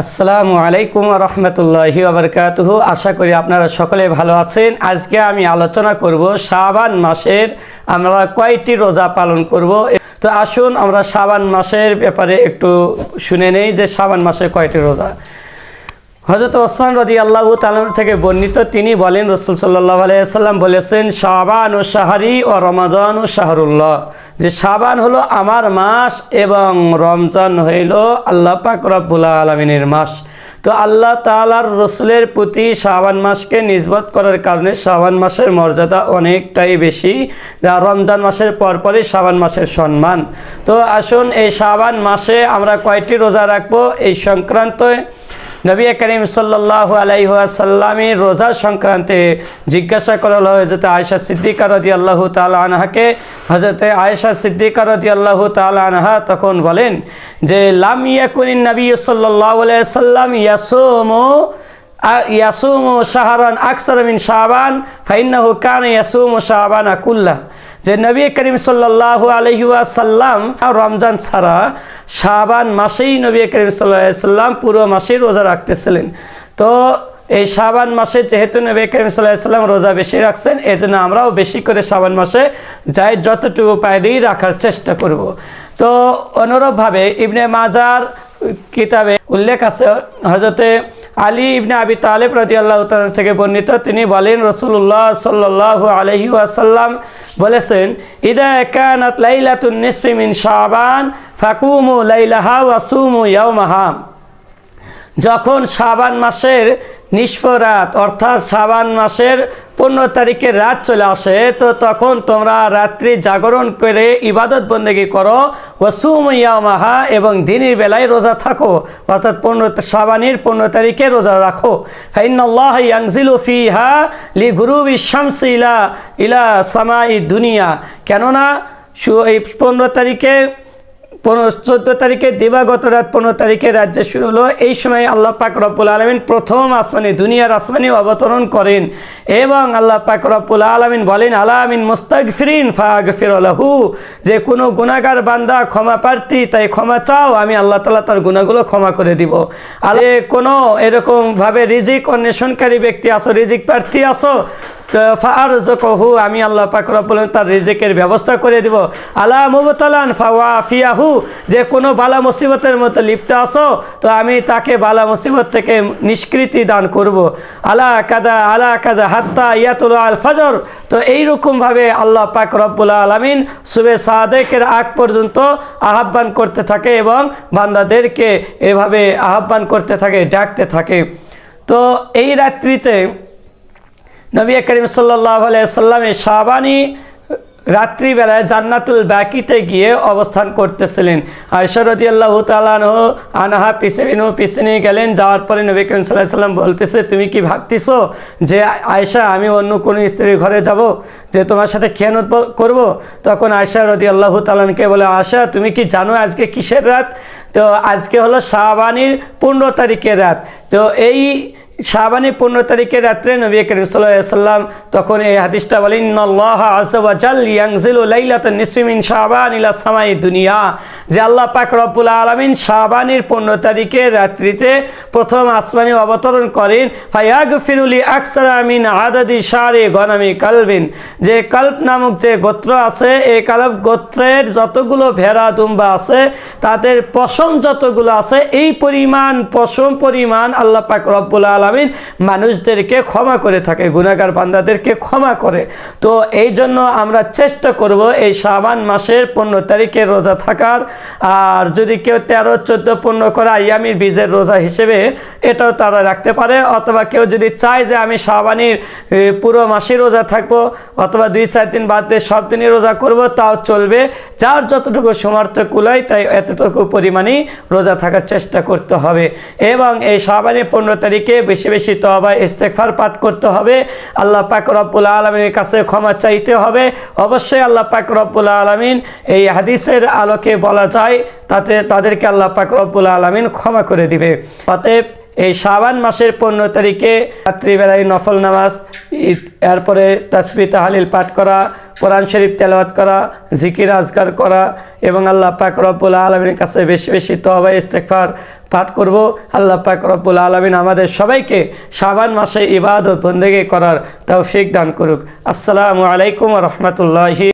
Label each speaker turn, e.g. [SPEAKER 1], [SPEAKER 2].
[SPEAKER 1] আসসালামু আলাইকুম রহমতুল্লাহি আবরকাত আশা করি আপনারা সকলে ভালো আছেন। আজকে আমি আলোচনা করব শাবান মাসের, আমরা কয়টি রোজা পালন করব? তো আসুন আমরা শাবান মাসের ব্যাপারে একটু শুনে নেই যে শাবান মাসে কয়টি রোজা। হজরত ওসমান রদি আল্লাহ তালন থেকে বর্ণিত তিনি বলেন, রসুল সাল্লাহ আলাইসাল্লাম বলেছেন, শাবান ও শাহরি ও রমাদান ও শাহরুল্লাহ। যে শাবান হলো আমার মাস এবং রমজান হইল আল্লাহ পাক রব্বুল আলমিনের মাস। তো আল্লাহ তালার রসুলের প্রতি শাবান মাসকে নিজবত করার কারণে শাবান মাসের মর্যাদা অনেকটাই বেশি, যা রমজান মাসের পরপরই শাবান মাসের সম্মান। তো আসুন, এই শাবান মাসে আমরা কয়টি রোজা রাখব? এই সংক্রান্ত নবী করিম সাল্লাহ আলাইসাল্লামের রোজা সংক্রান্তে জিজ্ঞাসা করা হজরত আয়সা সিদ্দিকা রদি আল্লাহ তাল হজরত আয়সা সিদ্দিকা রদি আল্লাহ তাল তখন বলেন যে, লাম ইয়াকুনিন নবী সাল্লাহ সাল্লাম ইয়াসোমো ইয়াসুমু শাহরান আকসর মিন শাহবান ফাইন্নাহু কান ইয়াসুমু শাহবান আকুল্লাহ যে নবী করিম সাল্লাহ আলহিউসাল্লাম রমজান ছাড়া শাবান মাসেই নবী করিম সাল্লাম পুরো মাসেই রোজা রাখতেছিলেন। তো এই শাবান মাসে যেহেতু নবী করিম সাল্লাম রোজা বেশি রাখছেন এই জন্য আমরাও বেশি করে শাবান মাসে যাই যতটুকু পাইলেই রাখার চেষ্টা করব। তো অনুরূপভাবে ইবনে মাজার কিতাবে উল্লেখ আছে হজরতে আলী ইবনে আবি তালেব রাজি আল্লাহ থেকে বর্ণিত, তিনি বলেন রসুল্লাহ সাল্লাহ আলহি আসাল্লাম বলেছেন, ইদা একানাত লাইলাতুন নিসফি মিন শাবান, ফাকুমু লাইলাহা ওয়াসুমু ইয়াউমাহাম যখন শাবান মাসের নিষ্পরাত অর্থাৎ শাবান মাসের পনেরো তারিখের রাত চলে আসে, তো তখন তোমরা রাত্রি জাগরণ করে ইবাদত বন্দেগি করো। ওসুমিয়ামাহা এবং দিনের বেলায় রোজা থাকো, অর্থাৎ পনেরো শাবানির পনেরো তারিখে রোজা রাখো। ফাইনাল্লাহ ইয়াংজিলু ফিহা লি গুরুবি শামস ইলা ইলা সামাই দুনিয়া। কেননা এই পনেরো তারিখে পনেরো, চোদ্দ তারিখে দিবাগত রাত পনেরো তারিখে রাজ্যে শুরু হলো। এই সময় আল্লাহ পাক রব্বুল আলমিন প্রথম আসমানি, দুনিয়ার আসমানি অবতরণ করেন এবং আল্লাহ পাক রব্বুল আলমিন বলেন আলামিন মুস্তাক ফিরিন ফাগ ফিরলাহু যে কোনো গুণাগার বান্দা ক্ষমা প্রার্থী, তাই ক্ষমা চাও, আমি আল্লাহ তালা তার গুণাগুলো ক্ষমা করে দিব। আর কোনো এরকমভাবে রিজিক অন্বেষণকারী ব্যক্তি আসো, রিজিক প্রার্থী আসো ফার কহু আমি আল্লাহ পাকরা বলেন তার রিজেকের ব্যবস্থা করে দিব আলা মুবতালান ফাওয়া ফিয়াহু যে কোনো বালা মুসিবতের মতো লিপ্ত আসো তো আমি তাকে বালা মুসিবত থেকে নিষ্কৃতি দান করব। আলা কাদা আলা কাদা হাত্তা ইয়াতুল আল ফজর, তো এইরকমভাবে আল্লাহ পাক রব্বুল আলমিন সুবে সাদেকের আগ পর্যন্ত আহ্বান করতে থাকে এবং বান্দাদেরকে এভাবে আহ্বান করতে থাকে, ডাকতে থাকে তো এই রাত্রিতে নবী করিম সাল্লাহ সাল্লামে শাবানি রাত্রিবেলায় জান্নাতুল বাকিতে গিয়ে অবস্থান করতেছিলেন। আয়সরদি আল্লাহ তালান আনাহা পিছনে পিছনে গেলেন। যাওয়ার পরে নবী করিম সাল্লাহ সাল্লাম বলতেছে, তুমি কি ভাবতেছো যে আয়সা আমি অন্য কোনো স্ত্রীর ঘরে যাব যে তোমার সাথে খেয়ানত করব? তখন আয়সা রদি আল্লাহ তালানকে বলে আশা তুমি কি জানো আজকে কিসের রাত? তো আজকে হলো শাহবানির পনেরো তারিখের রাত। তো এই শাহবানি পনেরো তারিখের রাত্রে নবী করিম সাল্লাম তখন এই হাদিসটা বলেন ইলা সামাই দুনিয়া। যে আল্লাহ পাক রব্বুল আলমিন শাহবানির পনেরো তারিখের রাত্রিতে প্রথম আসমানি অবতরণ করেন ফায়াগ ফিরুলি আকসার আমিন আদাদি শারে গনামি কালবিন। যে কাল্প নামক যে গোত্র আছে, এই কালব গোত্রের যতগুলো ভেড়া দুম্বা আছে, তাদের পশম যতগুলো আছে, এই পরিমাণ পশম পরিমাণ আল্লাহ পাক রব্বুল আলম আলমিন মানুষদেরকে ক্ষমা করে থাকে গুণাগার বান্দাদেরকে ক্ষমা করে। তো এই জন্য আমরা চেষ্টা করব এই শাবান মাসের পনেরো তারিখে রোজা থাকার। আর যদি কেউ তেরো, চোদ্দ, পনেরো করে আয়ামির বীজের রোজা হিসেবে এটাও তারা রাখতে পারে, অথবা কেউ যদি চায় যে আমি শাবানির পুরো মাসে রোজা থাকব, অথবা দুই, চার দিন বাদ দিয়ে সব দিনই রোজা করব, তাও চলবে। যার যতটুকু সমর্থ কুলায় তাই এতটুকু পরিমাণেই রোজা থাকার চেষ্টা করতে হবে। এবং এই শাবানের পনেরো তারিখে বেশি বেশি বেশি তবা ইস্তেকফার পাঠ করতে হবে। আল্লাহ পাক রব্বুল আলমীর কাছে ক্ষমা চাইতে হবে। অবশ্যই আল্লাহ পাক রব্বুল আলমিন এই হাদিসের আলোকে বলা যায়, তাতে তাদেরকে আল্লাহ পাক রব্বুল আলমিন ক্ষমা করে দিবে। অতএব এই শাবান মাসের পনেরো তারিখে রাত্রিবেলায় নফল নামাজ এরপরে তাসবি তাহালিল পাঠ করা, কোরআন শরীফ তেলাওয়াত করা, জিকির আজগার করা এবং আল্লাহ পাক রব্বুল আলমীর কাছে বেশি বেশি তহবা ইস্তেকফার পাঠ করব। আল্লাহ পাক রব্বুল আলমিন আমাদের সবাইকে শাবান মাসে ইবাদত বন্দেগী করার তৌফিক দান করুক। আসসালামু আলাইকুম রহমতুল্লাহি